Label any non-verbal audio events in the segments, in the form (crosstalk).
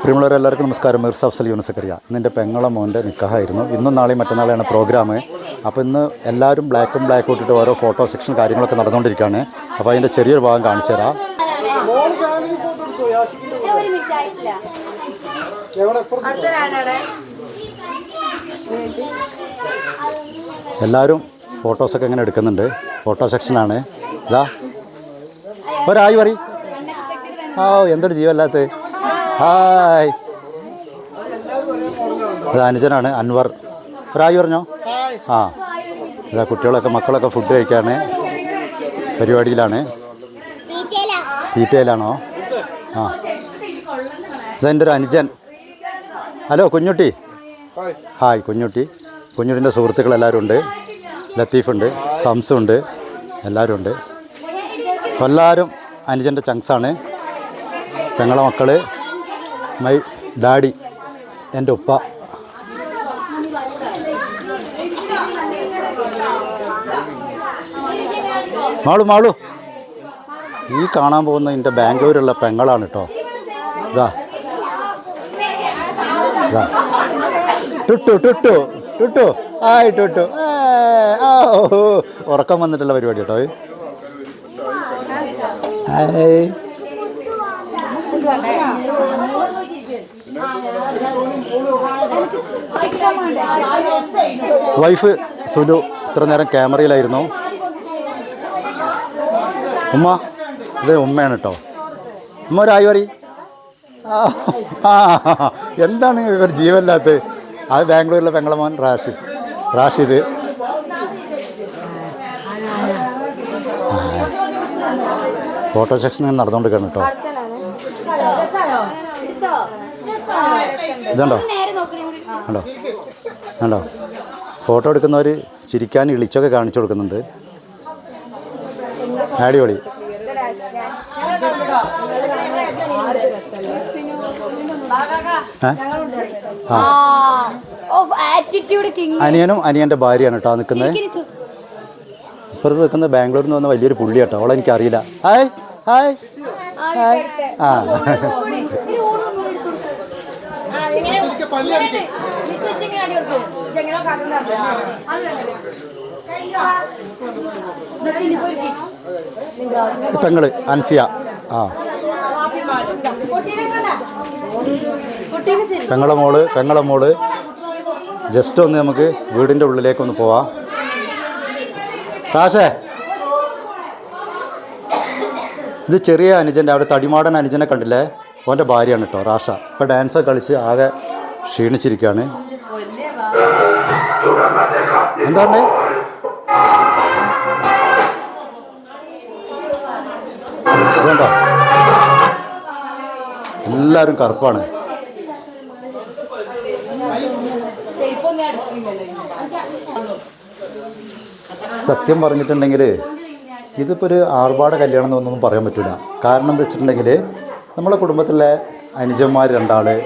പ്രിയമുള്ളവരെ എല്ലാവർക്കും നമസ്കാരം. മിർസ അഫ്സൽ യൂണിസക്കറിയ ഇന്ന് എന്റെ പെങ്ങളെ മോന്റെ നിക്കാഹായിരുന്നു. ഇന്നും നാളെയും മറ്റന്നാളെയാണ് പ്രോഗ്രാം. അപ്പോൾ ഇന്ന് എല്ലാവരും ബ്ലാക്കും ബ്ലാക്ക് ഇട്ടിട്ട് ഓരോ ഫോട്ടോ സെക്ഷൻ കാര്യങ്ങളൊക്കെ നടന്നുകൊണ്ടിരിക്കുകയാണ്. അപ്പോൾ അതിന്റെ ചെറിയൊരു ഭാഗം കാണിച്ചു തരാം. എല്ലാവരും ഫോട്ടോസൊക്കെ ഇങ്ങനെ എടുക്കുന്നുണ്ട്. ഫോട്ടോ സെക്ഷനാണ് ഇതാ. ഒരായി പറ ആ എന്തൊരു ജീവല്ലാത്ത. ഹായ്. ഇത് അനുജനാണ് അൻവർ. ഒരായി പറഞ്ഞോ? ആ. ഇതാ കുട്ടികളൊക്കെ മക്കളൊക്കെ ഫുഡ് കഴിക്കാണ് പരിപാടിയിലാണ്. തീറ്റയിലാണോ? ആ. ഇതെന്റെ ഒരു അനുജൻ. ഹലോ കുഞ്ഞുട്ടി. ഹായ് കുഞ്ഞുട്ടി. കുഞ്ഞുട്ടിന്റെ സുഹൃത്തുക്കൾ എല്ലാവരും ഉണ്ട്. ലത്തീഫുണ്ട് സംസുണ്ട് എല്ലാവരും ഉണ്ട്. എല്ലാവരും അനുജന്റെ ചങ്സാണ് ഞങ്ങളെ മക്കൾ മൈ ഡാഡി എന്റെ ഉപ്പ. മാളു മാളു. ഈ കാണാൻ പോകുന്ന എന്റെ ബാംഗ്ലൂരുള്ള പെങ്ങളാണ് കേട്ടോ. ഇതാ. ഇതാ. ടുട്ടു ടുട്ടു ടുട്ടു. ആയി ടുട്ടു. ഉറക്കം വന്നിട്ടുള്ള പരിപാടി കേട്ടോ. ഹായ്. വൈഫ് സുലു ഇത്ര നേരം ക്യാമറയിലായിരുന്നു. ഉമ്മ ഇത് ഉമ്മയാണ് കേട്ടോ ഉമ്മ ഒരു ആയി പറ ആ, ആ, എന്താണ് ഇവർ ജീവല്ലാത്ത അത് ബാംഗ്ലൂരിലെ പെങ്ങളമോൻ റാഷിദ് റാഷിദ് ഫോട്ടോ സെക്ഷൻ നടന്നുകൊണ്ടിരിക്കണം കേട്ടോ ഇതുണ്ടോ? കണ്ടോ? കണ്ടോ? ഫോട്ടോ എടുക്കുന്നവർ ചിരിക്കാൻ ഇളിച്ചൊക്കെ കാണിച്ചു കൊടുക്കുന്നുണ്ട്. അടിപൊളി. അനിയനും അനിയന്റെ ഭാര്യയാണ് കേട്ടോ നിൽക്കുന്നത് ഇപ്പുറത്ത് നിൽക്കുന്ന ബാംഗ്ലൂരിൽ നിന്ന് വന്ന വലിയൊരു പുള്ളി കേട്ടോ അവളെനിക്കറിയില്ല ഹായ് ഹായ് ആ പെങ്ങൾ അൻസിയ. ആ. തങ്ങളെ മോൾ തങ്ങളെ മോൾ. ജസ്റ്റ് ഒന്ന് നമുക്ക് വീടിന്റെ ഉള്ളിലേക്കൊന്ന് പോവാം. കാശേ ഇത് ചെറിയ അനുജന്റെ അവിടെ തടിമാടൻ അനുജനെ കണ്ടില്ലേ? ഓന്റെ ഭാര്യയാണ് കേട്ടോ റാഷ. ഇപ്പോൾ ഡാൻസ് കളിച്ച് ആകെ ക്ഷീണിച്ചിരിക്കുകയാണ്. എന്താ പറഞ്ഞേ? ഇതുണ്ടോ എല്ലാവരും കറുപ്പാണ്. സത്യം പറഞ്ഞിട്ടുണ്ടെങ്കിൽ ഇതിപ്പോൾ ഒരു ആർഭാട കല്യാണം എന്നൊന്നും പറയാൻ പറ്റില്ല കാരണം എന്താ വെച്ചിട്ടുണ്ടെങ്കിൽ നമ്മളെ കുടുംബത്തിലെ അനുജന്മാർ രണ്ടാൾ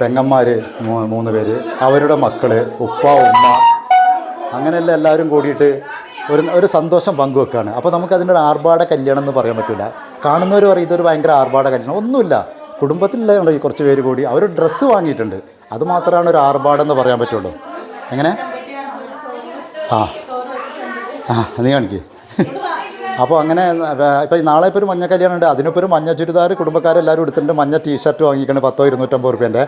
പെങ്ങന്മാർ മൂന്ന് പേര് അവരുടെ മക്കൾ ഉപ്പ ഉമ്മ അങ്ങനെയല്ല എല്ലാവരും കൂടിയിട്ട് ഒരു ഒരു സന്തോഷം പങ്കുവെക്കുകയാണ് അപ്പോൾ നമുക്ക് അതിന്റെ ഒരു ആർഭാട കല്യാണം എന്ന് പറയാൻ പറ്റില്ല കാണുന്നവർ പറയും ഇതൊരു ഭയങ്കര ആർഭാട കല്യാണം. ഒന്നുമില്ല. കുടുംബത്തിലുള്ള ഈ കുറച്ച് പേര് കൂടി അവർ ഡ്രസ്സ് വാങ്ങിയിട്ടുണ്ട്. അത് മാത്രമാണ് ഒരു ആർഭാടം എന്ന് പറയാൻ പറ്റുള്ളൂ. എങ്ങനെ? ആ. ആ നീ കാണിക്ക്. അപ്പോൾ അങ്ങനെ ഇപ്പോൾ നാളെ ഇപ്പോൾ ഒരു മഞ്ഞ കല്യാണം ഉണ്ട് അതിനിപ്പോൾ ഒരു മഞ്ഞ ചുരിദാർ കുടുംബക്കാരെല്ലാവരും എടുത്തിട്ടുണ്ട്. മഞ്ഞ ടീഷർട്ട് വാങ്ങിക്കണം പത്തോ ഇരുന്നൂറ്റമ്പത് റുപ്യേന്റെ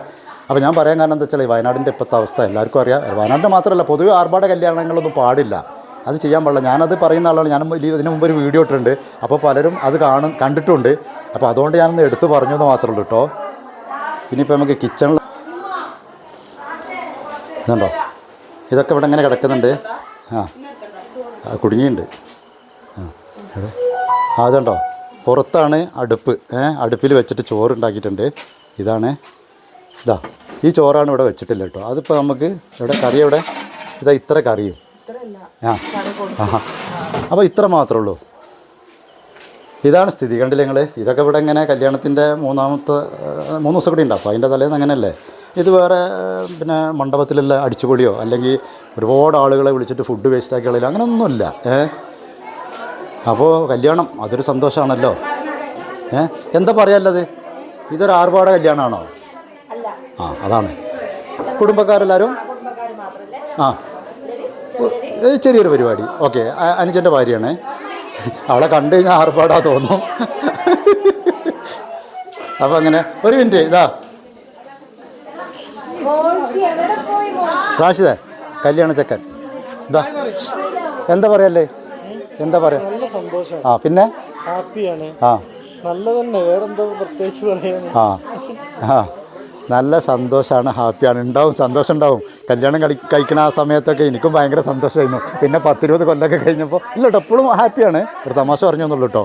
അപ്പോൾ ഞാൻ പറയാൻ കാരണം എന്താ വെച്ചാൽ വയനാടിന്റെ ഇപ്പോഴത്തെ അവസ്ഥ എല്ലാവർക്കും അറിയാം. വയനാടിന്റെ മാത്രമല്ല പൊതുവെ ആർഭാട കല്യാണങ്ങളൊന്നും പാടില്ല. അത് ചെയ്യാൻ പാടില്ല. ഞാനത് പറയുന്ന ആളാണ്. ഞാൻ ഇതിന് മുമ്പ് ഒരു വീഡിയോ ഇട്ടിട്ടുണ്ട്. അപ്പോൾ പലരും അത് കാണും കണ്ടിട്ടുണ്ട്. അപ്പോൾ അതുകൊണ്ട് ഞാനൊന്ന് എടുത്തു പറഞ്ഞു എന്ന് മാത്രമേ ഉള്ളൂ കേട്ടോ. ഇനിയിപ്പോൾ നമുക്ക് കിച്ചണിൽ ഇതുണ്ടോ? ഇതൊക്കെ ഇവിടെ ഇങ്ങനെ കിടക്കുന്നുണ്ട്. ആ ആ, അതുണ്ടോ പുറത്താണ് അടുപ്പ്. അടുപ്പിൽ വെച്ചിട്ട് ചോറ് ഉണ്ടാക്കിയിട്ടുണ്ട് ഇതാണ്. ഇതാ ഈ ചോറാണ് ഇവിടെ വെച്ചിട്ടില്ല കേട്ടോ. അതിപ്പോൾ നമുക്ക് ഇവിടെ കറി ഇവിടെ ഇതാ ഇത്ര കറിയും ആ. അപ്പോൾ ഇത്ര മാത്രമേ ഉള്ളൂ. ഇതാണ് സ്ഥിതി. കണ്ടില്ല നിങ്ങൾ ഇതൊക്കെ ഇവിടെ ഇങ്ങനെ കല്യാണത്തിന്റെ മൂന്നാമത്തെ മൂന്ന് ദിവസം കൂടി ഉണ്ടാവും. അപ്പോൾ അതിന്റെ തലേന്ന് അങ്ങനെയല്ലേ? ഇത് വേറെ പിന്നെ മണ്ഡപത്തിലുള്ള അടിച്ചുപൊളിയോ? അല്ലെങ്കിൽ ഒരുപാട് ആളുകളെ വിളിച്ചിട്ട് ഫുഡ് വേസ്റ്റാക്കി കളയില്ല അങ്ങനെയൊന്നുമില്ല. ഏ? അപ്പോൾ കല്യാണം അതൊരു സന്തോഷമാണല്ലോ ഏ? എന്താ പറയാനുള്ളത്? ഇതൊരു ആർഭാട കല്യാണമാണോ ആ അതാണ്. കുടുംബക്കാരെല്ലാവരും ആ. ഒരു ചെറിയൊരു പരിപാടി. ഓക്കെ അനുജന്റെ ഭാര്യയാണ്. അവളെ കണ്ടു കഴിഞ്ഞാൽ ആർഭാടാ തോന്നും അപ്പം അങ്ങനെ ഒരു മിനിറ്റ് ഇതാ. റാഷിദേ കല്യാണ ചെക്കൻ. ഇതാ. എന്താ പറയല്ലേ എന്താ പറയാ? ആ പിന്നെ? ഹാപ്പിയാണ്. ആ. നല്ല തന്നെ വേറെന്തോ പ്രത്യേകിച്ച് പറയാൻ. ആ ആ. നല്ല സന്തോഷമാണ് ഹാപ്പിയാണ്. ഉണ്ടാവും സന്തോഷം ഉണ്ടാവും. കല്യാണം കളി കഴിക്കണ ആ സമയത്തൊക്കെ എനിക്കും ഭയങ്കര സന്തോഷമായിരുന്നു. പിന്നെ പത്തിരുപത് കൊല്ലമൊക്കെ കഴിഞ്ഞപ്പോൾ ഇല്ല കേട്ടോ എപ്പോഴും ഹാപ്പിയാണ്. ഒരു തമാശ പറഞ്ഞൊന്നുള്ളൂ കേട്ടോ.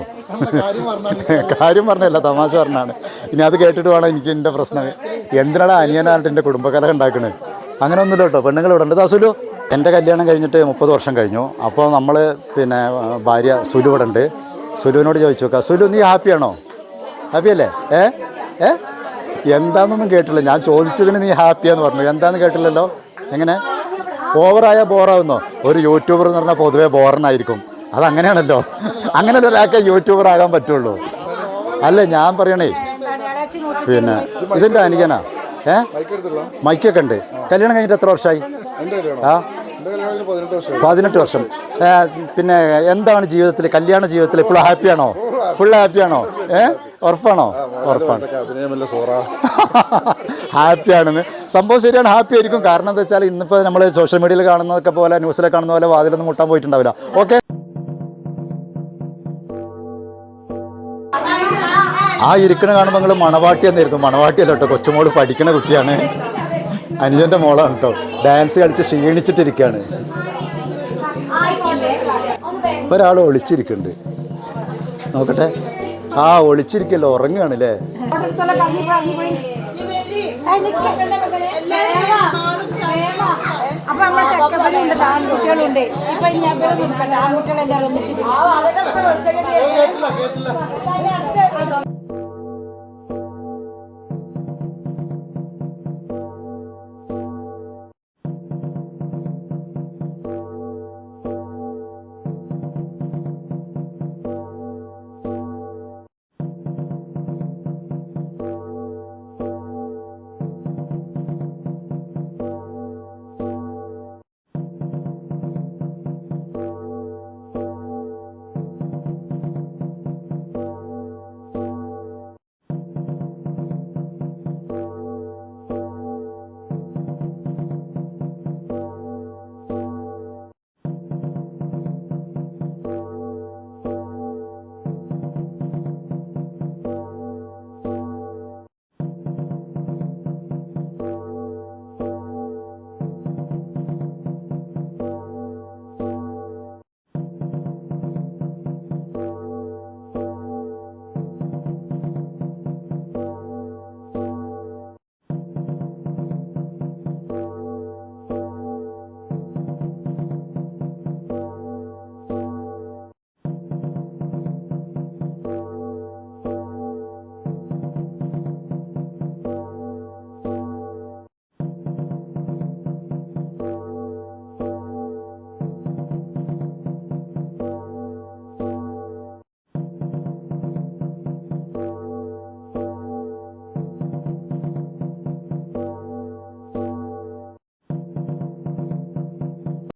കാര്യം പറഞ്ഞല്ല തമാശ പറഞ്ഞാണ്. ഇനി അത് കേട്ടിട്ട് വേണം എനിക്ക് എന്റെ പ്രശ്നം. എന്തിനാണ് അനിയനായിട്ട് എന്റെ കുടുംബകല ഉണ്ടാക്കുന്നത് അങ്ങനെ ഒന്നുമില്ല കേട്ടോ. പെണ്ണുങ്ങൾ ഇവിടെ ഉണ്ട് ദാസുലു എന്റെ കല്യാണം കഴിഞ്ഞിട്ട് മുപ്പത് വർഷം കഴിഞ്ഞു. അപ്പോൾ നമ്മൾ പിന്നെ ഭാര്യ സുലു ഇവിടെ ഉണ്ട്. സുലുവിനോട് ചോദിച്ചു നോക്കാം സുലു നീ ഹാപ്പിയാണോ ഹാപ്പിയല്ലേ ഏ? ഏ? എന്താണെന്നൊന്നും കേട്ടില്ല. ഞാൻ ചോദിച്ചതിന് നീ ഹാപ്പിയാന്ന് പറഞ്ഞു. എന്താണെന്ന് കേട്ടില്ലല്ലോ? എങ്ങനെ? ഓവറായ ബോറാവുന്നോ ഒരു യൂട്യൂബർ എന്ന് പറഞ്ഞാൽ പൊതുവേ ബോറനായിരിക്കും അതങ്ങനെയാണല്ലോ അങ്ങനെ ഒരാൾക്ക് യൂട്യൂബർ ആകാൻ പറ്റുള്ളൂ? അല്ലേ ഞാൻ പറയണേ. പിന്നെ ഇതിന്റെ അനുജനാ ഏ? മൈക്കൊക്കെ ഉണ്ട്. കല്യാണം കഴിഞ്ഞിട്ട് എത്ര വർഷമായി? ആ? പതിനെട്ട് വർഷം. പിന്നെ എന്താണ് ജീവിതത്തിൽ കല്യാണ ജീവിതത്തിൽ ഇപ്പോഴും ഹാപ്പിയാണോ ഫുൾ ഹാപ്പിയാണോ ഏ ഉറപ്പാണോ? ഉറപ്പാണ്. ഹാപ്പിയാണെന്ന് (laughs) സംഭവം ശരിയാണ് ഹാപ്പി ആയിരിക്കും. കാരണം എന്താ വെച്ചാൽ ഇന്നിപ്പോൾ നമ്മൾ സോഷ്യൽ മീഡിയയിൽ കാണുന്നതൊക്കെ പോലെ ന്യൂസിലൊക്കെ കാണുന്ന പോലെ വാതിലൊന്നും മുട്ടാൻ പോയിട്ടുണ്ടാവില്ല. ഓക്കെ ആ ഇരിക്കണ കാണുമ്പോൾ നിങ്ങൾ മണവാട്ടി എന്നായിരുന്നു. മണവാട്ടി അല്ലോട്ടോ കൊച്ചുമോൾ പഠിക്കണ കുട്ടിയാണ്. അനുജന്റെ മോളാണ് കേട്ടോ ഡാൻസ് കളിച്ച് ക്ഷീണിച്ചിട്ടിരിക്കുകയാണ് ഒരാൾ ഒളിച്ചിരിക്കുന്നുണ്ട്. നോക്കട്ടെ. ആ ഒളിച്ചിരിക്കല്ലോ ഉറങ്ങുകയാണല്ലേ? അപ്പൊ നമ്മളെ ചെക്കപ്പനുണ്ട് ആൺകുട്ടികളുണ്ട്. ഇപ്പൊ ആൺകുട്ടികളെല്ലാം ഒന്നിച്ചിട്ട്